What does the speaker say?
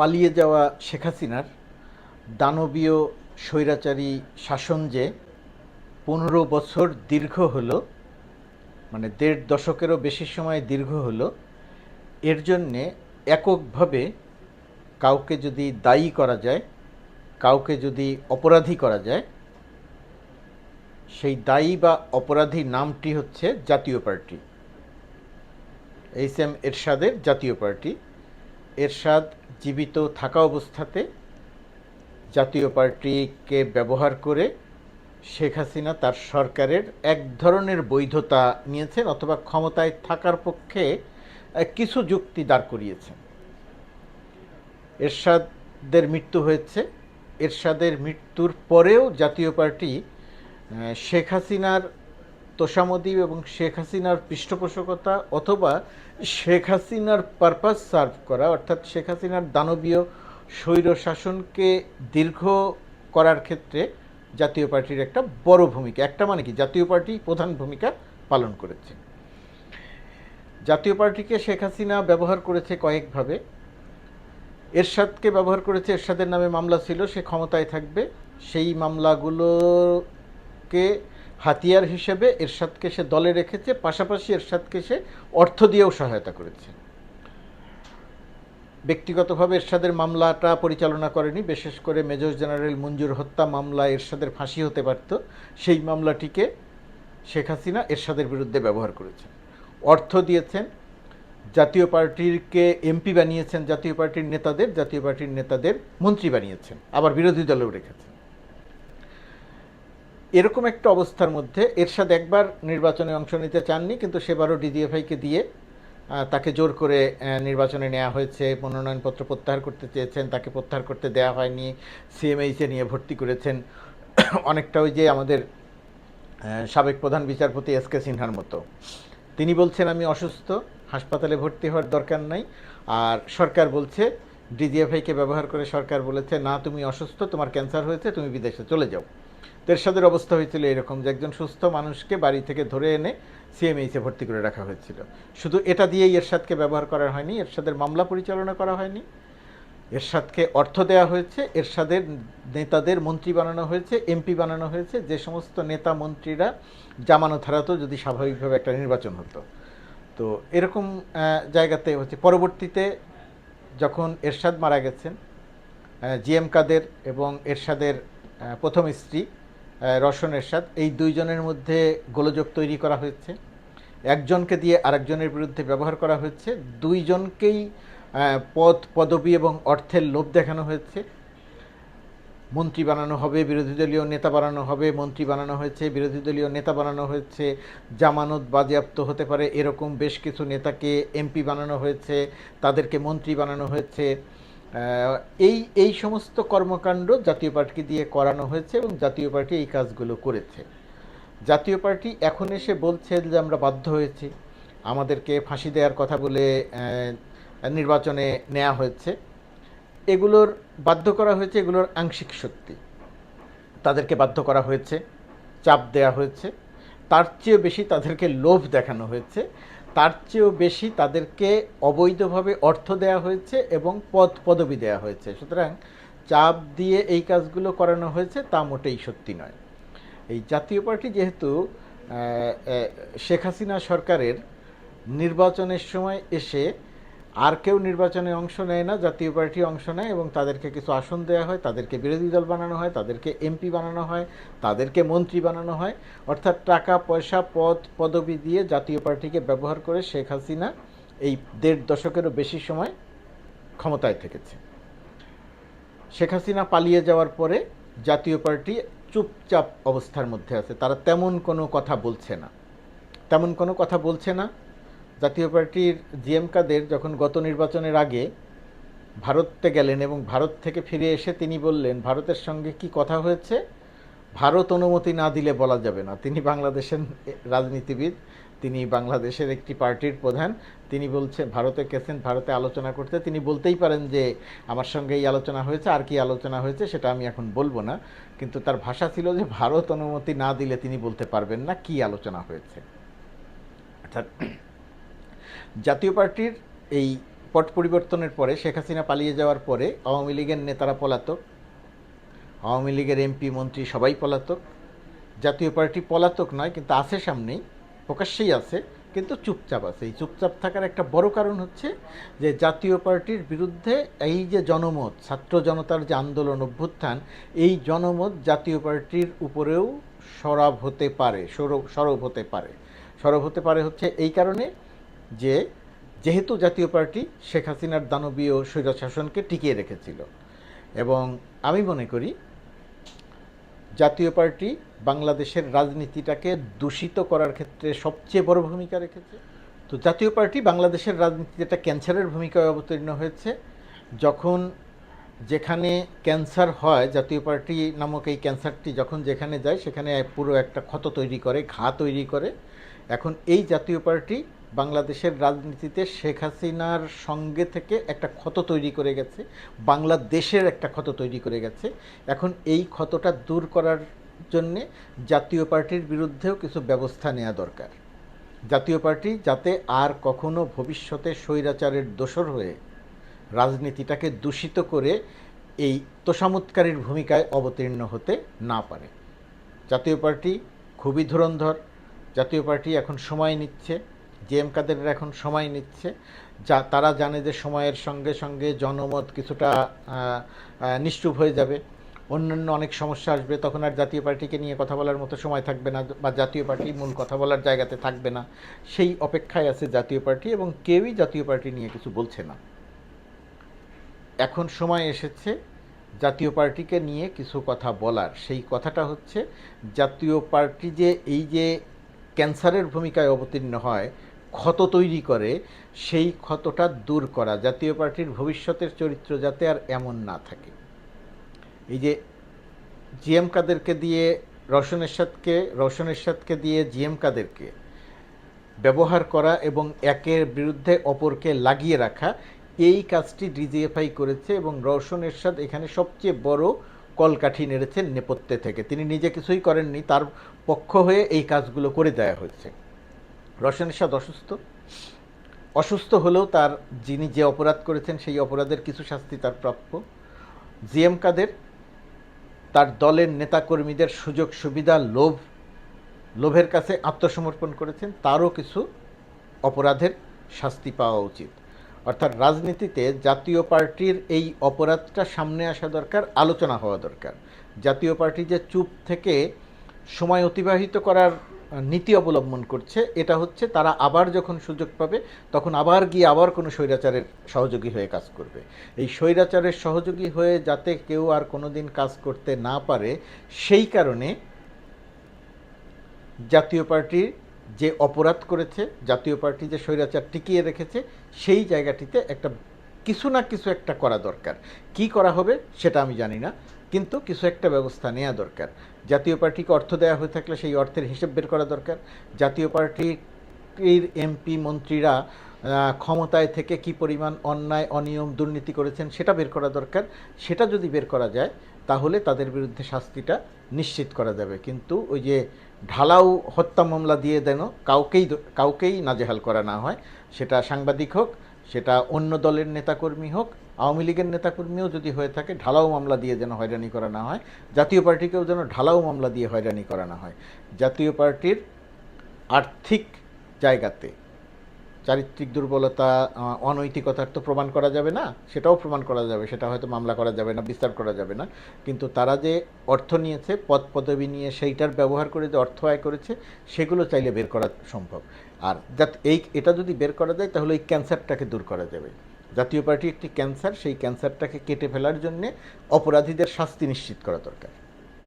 পালিয়ে যাওয়া শেখ হাসিনার দানবীয় স্বৈরাচারী শাসন যে পনেরো বছর দীর্ঘ হলো মানে দেড় দশকেরও বেশি সময় দীর্ঘ হলো, এর জন্যে এককভাবে কাউকে যদি দায়ী করা যায়, কাউকে যদি অপরাধী করা যায়, সেই দায়ী বা অপরাধী নামটি হচ্ছে জাতীয় পার্টি। এইচ এম এরশাদের জাতীয় পার্টি। এরশাদ জীবিত থাকা অবস্থাতে জাতীয় পার্টিকে ব্যবহার করে শেখ হাসিনা তার সরকারের এক ধরনের বৈধতা নিয়েছেন অথবা ক্ষমতায় থাকার পক্ষে কিছু যুক্তি দাঁড় করিয়েছেন। এরশাদের মৃত্যু হয়েছে। এরশাদের মৃত্যুর পরেও জাতীয় পার্টি শেখ হাসিনার তোষামদি এবং শেখ হাসিনার পৃষ্ঠপোষকতা অথবা শেখ হাসিনার পারপাস সার্ভ করা, অর্থাৎ শেখ হাসিনার দানবীয় স্বৈর শাসনকে দীর্ঘ করার ক্ষেত্রে জাতীয় পার্টির একটা বড় ভূমিকা, একটা মানে কি? জাতীয় পার্টি প্রধান ভূমিকা পালন করেছে। জাতীয় পার্টিকে শেখ হাসিনা ব্যবহার করেছে কয়েকভাবে। এরশাদকে ব্যবহার করেছে, এরশাদের নামে মামলা ছিল, সে ক্ষমতায় থাকবে। সেই মামলাগুলোকে হাতিয়ার হিসেবে এরশাদকে সে দলে রেখেছে, পাশাপাশি এরশাদকে সে অর্থ দিয়েও সহায়তা করেছে। ব্যক্তিগতভাবে এরশাদের মামলাটা পরিচালনা করেনি, বিশেষ করে মেজর জেনারেল মঞ্জুর হত্যা মামলা এরশাদের ফাঁসি হতে পারত। সেই মামলাটিকে শেখ হাসিনা এরশাদের বিরুদ্ধে ব্যবহার করেছেন। অর্থ দিয়েছেন, জাতীয় পার্টিকে এমপি বানিয়েছেন, জাতীয় পার্টির নেতাদের, জাতীয় পার্টির নেতাদের মন্ত্রী বানিয়েছেন, আবার বিরোধী দলেও রেখেছেন। এরকম একটা অবস্থার মধ্যে এরশাদ একবার নির্বাচনে অংশ নিতে চাননি, কিন্তু সেবারও ডিজিএফআইকে দিয়ে তাকে জোর করে নির্বাচনে নেওয়া হয়েছে, মনোনয়নপত্র প্রত্যাহার করতে চেয়েছেন, তাকে প্রত্যাহার করতে দেওয়া হয়নি, সিএমএইচে নিয়ে ভর্তি করেছেন। অনেকটা ওই যে আমাদের সাবেক প্রধান বিচারপতি এস কে সিনহার মতো। তিনি বলছেন, আমি অসুস্থ, হাসপাতালে ভর্তি হওয়ার দরকার নাই। আর সরকার বলছে, ডিজিএফআইকে ব্যবহার করে সরকার বলেছে, না, তুমি অসুস্থ, তোমার ক্যান্সার হয়েছে, তুমি বিদেশে চলে যাও। তো এরশাদের অবস্থা হয়েছিল এরকম যে একজন সুস্থ মানুষকে বাড়ি থেকে ধরে এনে সিএমএইচে ভর্তি করে রাখা হয়েছিল। শুধু এটা দিয়েই এরশাদকে ব্যবহার করা হয়নি, এরশাদের মামলা পরিচালনা করা হয়নি। এরশাদকে অর্থ দেওয়া হয়েছে, এরশাদের নেতাদের মন্ত্রী বানানো হয়েছে এমপি বানানো হয়েছে, যে সমস্ত নেতা মন্ত্রীরা জামানত হারাতো যদি স্বাভাবিকভাবে একটা নির্বাচন হতো। তো এরকম জায়গাতে হচ্ছে। পরবর্তীতে যখন এরশাদ মারা গেছেন জি এম কাদের এবং এরশাদের প্রথম স্ত্রী রওশন এরশাদ, এই দুইজনের মধ্যে গোলযোগ তৈরি করা হয়েছে। একজনকে দিয়ে আরেকজনের বিরুদ্ধে ব্যবহার করা হয়েছে। দুইজনকেই পদ, পদবি এবং অর্থের লোভ দেখানো হয়েছে। মন্ত্রী বানানো হবে, বিরোধী দলীয় নেতা বানানো হবে, মন্ত্রী বানানো হয়েছে, বিরোধী দলীয় নেতা বানানো হয়েছে, জামানত বাজেয়াপ্ত হতে পারে, এরকম বেশ কিছু নেতাকে এমপি বানানো হয়েছে, তাদেরকে মন্ত্রী বানানো হয়েছে। এই এই সমস্ত কর্মকাণ্ড জাতীয় পার্টিকে দিয়ে করানো হয়েছে এবং জাতীয় পার্টি এই কাজগুলো করেছে। জাতীয় পার্টি এখন এসে বলছে যে আমরা বাধ্য হয়েছি। আমাদেরকে ফাঁসি দেওয়ার কথা বলে নির্বাচনে নেওয়া হয়েছে। এগুলোর বাধ্য করা হয়েছে, এগুলোর আংশিক সত্যি। তাদেরকে বাধ্য করা হয়েছে, চাপ দেওয়া হয়েছে। তার চেয়েও বেশি তাদেরকে লোভ দেখানো হয়েছে। তার চেয়েও বেশি তাদেরকে অবৈধভাবে অর্থ দেয়া হয়েছে এবং পদ, পদবি দেয়া হয়েছে। সুতরাং চাপ দিয়ে এই কাজগুলো করানো হয়েছে তা মোটেই সত্যি নয়। এই জাতীয় পার্টি যেহেতু শেখ হাসিনা সরকারের নির্বাচনের সময় এসে আর কেউ নির্বাচনে অংশ নেয় না, জাতীয় পার্টি অংশ নেয় এবং তাদেরকে কিছু আসন দেওয়া হয়, তাদেরকে বিরোধী দল বানানো হয়, তাদেরকে এমপি বানানো হয়, তাদেরকে মন্ত্রী বানানো হয়। অর্থাৎ টাকা, পয়সা, পদ, পদবি দিয়ে জাতীয় পার্টিকে ব্যবহার করে শেখ হাসিনা এই দেড় দশকেরও বেশি সময় ক্ষমতায় থেকেছে। শেখ হাসিনা পালিয়ে যাওয়ার পরে জাতীয় পার্টি চুপচাপ অবস্থার মধ্যে আছে, তারা তেমন কোনো কথা বলছে না। তেমন কোনো কথা বলছে না জাতীয় পার্টির জিএম কাদের যখন গত নির্বাচনের আগে ভারতে গেলেন এবং ভারত থেকে ফিরে এসে তিনি বললেন, ভারতের সঙ্গে কি কথা হয়েছে? ভারত অনুমতি না দিলে বলা যাবে না। তিনি বাংলাদেশের রাজনীতিবিদ, তিনি বাংলাদেশের একটি পার্টির প্রধান। তিনি বলছে, ভারতে গেছেন, ভারতে আলোচনা করতে। তিনি বলতেই পারেন যে, আমার সঙ্গে এই আলোচনা হয়েছে, আর কি আলোচনা হয়েছে সেটা আমি এখন বলব না। কিন্তু তার ভাষা ছিল যে, ভারত অনুমতি না দিলে তিনি বলতে পারবেন না কি আলোচনা হয়েছে। অর্থাৎ জাতীয় পার্টির এই পট পরিবর্তনের পরে শেখ হাসিনা পালিয়ে যাওয়ার পরে আওয়ামী লীগের নেতারা পলাতক, আওয়ামী লীগের এমপি, মন্ত্রী সবাই পলাতক। জাতীয় পার্টি পলাতক নয়, কিন্তু আছে সামনেই, প্রকাশ্যেই আছে, কিন্তু চুপচাপ আছে। এই চুপচাপ থাকার একটা বড় কারণ হচ্ছে যে জাতীয় পার্টির বিরুদ্ধে এই যে জনমত, ছাত্র জনতার যে আন্দোলন, অভ্যুত্থান, এই জনমত জাতীয় পার্টির উপরেও সরব হতে পারে, সরব সরব হতে পারে। সরব হতে পারে হচ্ছে এই কারণে যে যেহেতু জাতীয় পার্টি শেখ হাসিনার দানবীয় স্বৈরশাসনকে টিকিয়ে রেখেছিল। এবং আমি মনে করি জাতীয় পার্টি বাংলাদেশের রাজনীতিটাকে দূষিত করার ক্ষেত্রে সবচেয়ে বড় ভূমিকা রেখেছে। তো জাতীয় পার্টি বাংলাদেশের রাজনীতিতে একটা ক্যান্সারের ভূমিকায় অবতীর্ণ হয়েছে। যখন যেখানে ক্যান্সার হয়, জাতীয় পার্টি নামক এই ক্যান্সারটি যখন যেখানে যায়, সেখানে পুরো একটা ক্ষত তৈরি করে, ঘা তৈরি করে। এখন এই জাতীয় পার্টি বাংলাদেশের রাজনীতিতে শেখ হাসিনার সঙ্গে থেকে একটা ক্ষত তৈরি করে গেছে, বাংলাদেশের একটা ক্ষত তৈরি করে গেছে। এখন এই ক্ষতটা দূর করার জন্যে জাতীয় পার্টির বিরুদ্ধেও কিছু ব্যবস্থা নেওয়া দরকার। জাতীয় পার্টি যাতে আর কখনো ভবিষ্যতে স্বৈরাচারের দোষর হয়ে রাজনীতিটাকে দূষিত করে এই তোষামৎকারীর ভূমিকায় অবতীর্ণ হতে না পারে। জাতীয় পার্টি খুবই ধুরন্ধর, জাতীয় পার্টি এখন সময় নিচ্ছে। জেএম কাদের এখন সময় নিচ্ছে। যা, তারা জানে যে সময়ের সঙ্গে সঙ্গে জনমত কিছুটা নিশ্চুপ হয়ে যাবে। অন্যান্য অনেক সমস্যা আসবে, তখন আর জাতীয় পার্টিকে নিয়ে কথা বলার মতো সময় থাকবে না, বা জাতীয় পার্টি মূল কথা বলার জায়গাতে থাকবে না। সেই অপেক্ষায় আছে জাতীয় পার্টি এবং কেউই জাতীয় পার্টি নিয়ে কিছু বলছে না। এখন সময় এসেছে জাতীয় পার্টিকে নিয়ে কিছু কথা বলার। সেই কথাটা হচ্ছে, জাতীয় পার্টি যে, এই যে ক্যান্সারের ভূমিকায় অবতীর্ণ হয় ক্ষত তৈরি করে, সেই ক্ষতটা দূর করা, জাতীয় পার্টির ভবিষ্যতের চরিত্র যাতে আর এমন না থাকে। এই যে জিএম কাদেরকে দিয়ে রওশন এরশাদকে রওশন এরশাদকে দিয়ে জিএম কাদেরকে ব্যবহার করা এবং একের বিরুদ্ধে অপরকে লাগিয়ে রাখা, এই কাজটি ডিজিএফআই করেছে এবং রওশন এরশাদ এখানে সবচেয়ে বড় কলকাঠি নেড়েছেন নেপথ্যে থেকে। তিনি নিজে কিছুই করেননি, তার পক্ষ হয়ে এই কাজগুলো করে দেওয়া হয়েছে। রওশন এরশাদ অসুস্থ। অসুস্থ হলেও তার যিনি যে অপরাধ করেছেন, সেই অপরাধের কিছু শাস্তি তার প্রাপ্য। জিএম কাদের তার দলের নেতাকর্মীদের সুযোগ, সুবিধা, লোভ, লোভের কাছে আত্মসমর্পণ করেছেন, তারও কিছু অপরাধের শাস্তি পাওয়া উচিত। অর্থাৎ রাজনীতিতে জাতীয় পার্টির এই অপরাধটা সামনে আসা দরকার, আলোচনা হওয়া দরকার। জাতীয় পার্টি যে চুপ থেকে সময় অতিবাহিত করার নীতি অবলম্বন করছে। এটা হচ্ছে তারা আবার যখন সুযোগ পাবে, তখন আবার গিয়ে আবার কোনো স্বৈরাচারের সহযোগী হয়ে কাজ করবে। এই স্বৈরাচারের সহযোগী হয়ে যাতে কেউ আর কোনোদিন কাজ করতে না পারে, সেই কারণে জাতীয় পার্টি যে অপরাধ করেছে, জাতীয় পার্টি যে স্বৈরাচার টিকিয়ে রেখেছে, সেই জায়গাটিতে একটা কিছু না কিছু একটা করা দরকার। কি করা হবে সেটা আমি জানি না, কিন্তু কিছু একটা ব্যবস্থা নেওয়া দরকার। জাতীয় পার্টিকে অর্থ দেওয়া হয়ে থাকলে সেই অর্থের হিসেব বের করা দরকার। জাতীয় পার্টির এমপি মন্ত্রীরা ক্ষমতায় থেকে কি পরিমাণ অন্যায়, অনিয়ম, দুর্নীতি করেছেন সেটা বের করা দরকার। সেটা যদি বের করা যায়, তাহলে তাদের বিরুদ্ধে শাস্তিটা নিশ্চিত করা যাবে। কিন্তু ওই যে ঢালাও হত্যা মামলা দিয়ে দেন কাউকেই কাউকেই নাজেহাল করা না হয়, সেটা সাংবাদিক হোক সেটা অন্য দলের নেতাকর্মী হোক, আওয়ামী লীগের নেতাকর্মীও যদি হয়ে থাকে, ঢালাও মামলা দিয়ে যেন হয়রানি করা না হয়। জাতীয় পার্টিকেও যেন ঢালাও মামলা দিয়ে হয়রানি করা না হয়। জাতীয় পার্টির আর্থিক জায়গাতে চারিত্রিক দুর্বলতা অনৈতিকতার তো প্রমাণ করা যাবে না, সেটাও প্রমাণ করা যাবে, সেটা হয়তো মামলা করা যাবে না বিস্তার করা যাবে না। কিন্তু তারা যে অর্থ নিয়েছে, পদ পদবি নিয়ে সেইটার ব্যবহার করে যে অর্থ আয় করেছে, সেগুলো চাইলে বের করা সম্ভব। আর যাতে, এই, এটা যদি বের করা যায়, তাহলে এই ক্যান্সারটাকে দূর করা যাবে। জাতীয় পার্টি একটি ক্যান্সার, সেই ক্যান্সারটাকে কেটে ফেলার জন্যে অপরাধীদের শাস্তি নিশ্চিত করা দরকার।